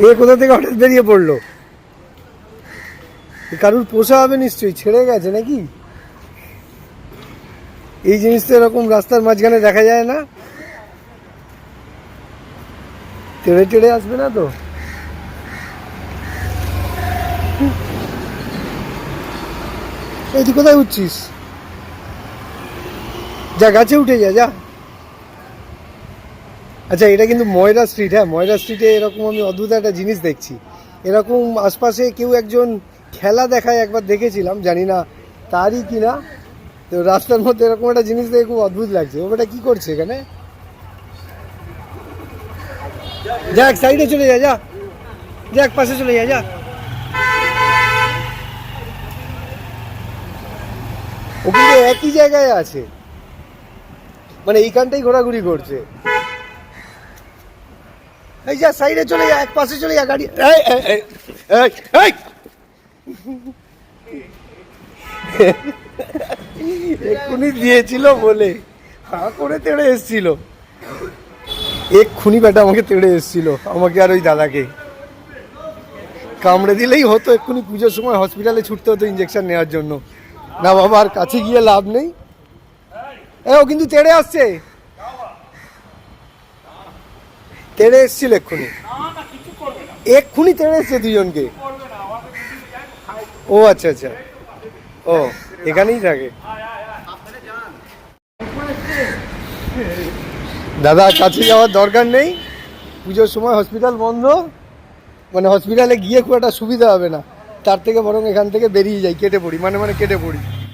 এ কোথা থেকে হঠাৎ বেরিয়ে পড়ল? কারুর পোষা হবে নিশ্চয়ই, ছেড়ে গেছে নাকি? এই জিনিস তো এরকম রাস্তার মাঝখানে দেখা যায় না। তেড়ে টেড়ে আসবে না তো? এই তুই কোথায় উঠছিস? যা, গাছে উঠে যা যা। আচ্ছা এটা কিন্তু ময়রা স্ট্রিট হ্যাঁ ময়রা স্ট্রিটে এরকম আমি অদ্ভুত একটা জিনিস দেখছি। এরকম আশপাশে কেউ একজন খেলা দেখায়, একবার দেখেছিলাম, জানি না তারই কি না তো রাস্তার মধ্যে এরকম একটা জিনিস দেখে খুব অদ্ভুত লাগছে। ওটা কি করছে এখানে? যাক সাইডে চলে যা যা। যাক, পাশে চলে যা যা। ও কিন্তু একই জায়গায় আছে। মানে এইখানটাই ঘোরাঘুরি করছে। এই যা সাইডে চলে যা এক পাশে চলে যা গাড়ি। এই, এই, এই! এক্ষুনি দিয়েছিল বলে। হা করে তেড়ে এসছিল। এক্ষুনি বেটা আমাকে তেড়ে এসছিল আমাকে আর ওই দাদাকে। কামড়ে দিলেই হতো এক্ষুনি পুজোর সময় হসপিটালে ছুটতে হতো ইঞ্জেকশন নেওয়ার জন্য। না বাবা আর কাছে গিয়ে লাভ নেই। ও কিন্তু তেড়ে আসছে। তেড়ে এসছিল এক্ষুনি। এক্ষুনি তেড়ে এসছে দুজনকে ও আচ্ছা আচ্ছা। ও, এখানেই থাকে। দাদা, কাছে যাওয়ার দরকার নেই। পুজোর সময় হসপিটাল বন্ধ। মানে হসপিটালে গিয়ে খুব একটা সুবিধা হবে না। তার থেকে বরং এখান থেকে বেরিয়ে যাই, কেটে পড়ি। মানে মানে কেটে পড়ি।